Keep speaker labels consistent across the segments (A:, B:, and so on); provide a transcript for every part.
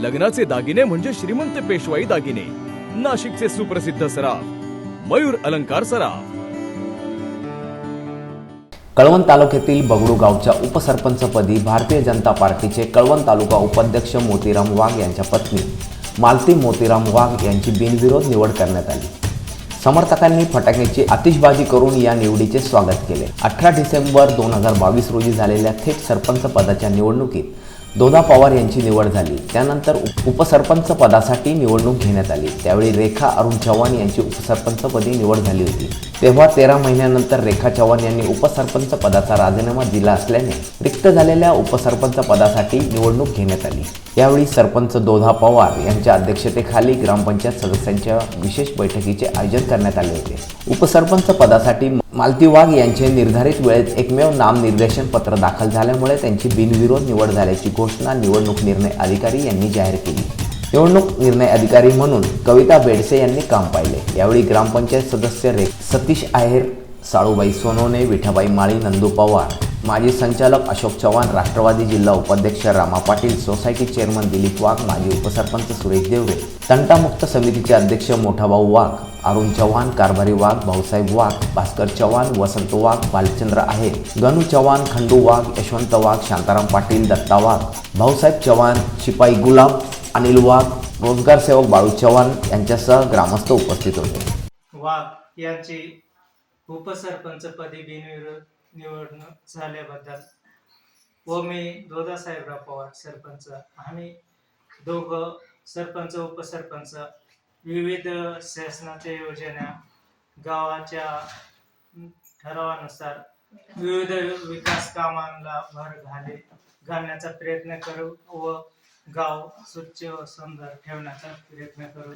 A: लग्नाचे दागिने म्हणजे श्रीमंत पेशवाई दागिने. नाशिकचे सुप्रसिद्ध सराफ मयूर अलंकार सराफ.
B: कळवण तालुक्यातील बगडू गावच्या उपसरपंचपदी भारतीय जनता पार्टीचे कळवण तालुका उपाध्यक्ष मोतीराम वाघ यांच्या पत्नी मालती मोतीराम वाघ यांची बिनविरोध निवड करण्यात आली. समर्थकांनी फटाक्याची आतिषबाजी करून या निवडीचे स्वागत केले. अठरा डिसेंबर दोन हजार बावीस रोजी झालेल्या थेट सरपंच पदाच्या निवडणुकीत दोदा पवार यांची निवड झाली. त्यानंतर उप- उपसरपंच पदासाठी निवडणूक घेण्यात आली. त्यावेळी रेखा अरुण चव्हाण यांची उपसरपंचपदी निवड झाली होती. तेव्हा तेरा महिन्यानंतर रेखा चव्हाण यांनी उपसरपंच पदाचा राजीनामा दिला असल्याने रिक्त झालेल्या उपसरपंच पदासाठी निवडणूक घेण्यात आली. यावेळी सरपंच दोधा पवार यांच्या अध्यक्षतेखाली ग्रामपंचायत सदस्यांच्या विशेष बैठकीचे आयोजन करण्यात आले होते. उपसरपंच पदासाठी मालती वाघ यांचे निर्धारित वेळेत एकमेव नामनिर्देशन पत्र दाखल झाल्यामुळे त्यांची बिनविरोध निवड झाल्याची घोषणा निवडणूक निर्णय अधिकारी यांनी जाहीर केली. निवडणूक निर्णय अधिकारी म्हणून कविता बेडसे यांनी काम पाहिले. यावेळी ग्रामपंचायत सदस्य रे सतीश आहेर साळूबाई सोनवणे विठाबाई माळी नंदू पवार माजी संचालक अशोक चव्हाण राष्ट्रवादी जिल्हा उपाध्यक्ष रामा पाटील सोसायटी चेअरमन दिलीप वाघ माजी उपसरपंच सुरेश देवरे तंटामुक्त समितीचे अध्यक्ष मोठाभाऊ वाघ अरुण चव्हाण कारभारी वाघ भाऊसाहेब वाघ भास्कर चव्हाण वसंत वाघ बालचंद्र आहे गणू चव्हाण खंडू वाघ यशवंत वाघ शांताराम पाटील दत्ता वाघ भाऊसाहेब चव्हाण शिपाई गुलाब अनिल वाघ रोजगार सेवक बाळू चव्हाण यांच्यासह ग्रामस्थ उपस्थित होते.
C: वाघ यांची उपसरपंचपदी बिनविरोध निवडणूक झाल्याबद्दल व मी दोदासाहेबराव पवार सरपंच आम्ही दोघं सरपंच उपसरपंच विविध शासनाच्या योजना गावाच्या ठरावानुसार विविध विकास कामांना भर घाले घालण्याचा प्रयत्न करू व गाव स्वच्छ व सुंदर ठेवण्याचा प्रयत्न करू.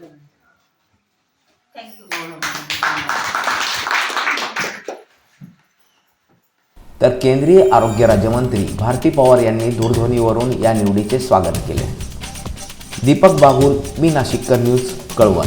B: तर केंद्रीय आरोग्य राज्यमंत्री भारती पवार यांनी दूरध्वनीवरून या निवडीचे स्वागत केले. दीपक बागुल मी नाशिककर न्यूज कळवण.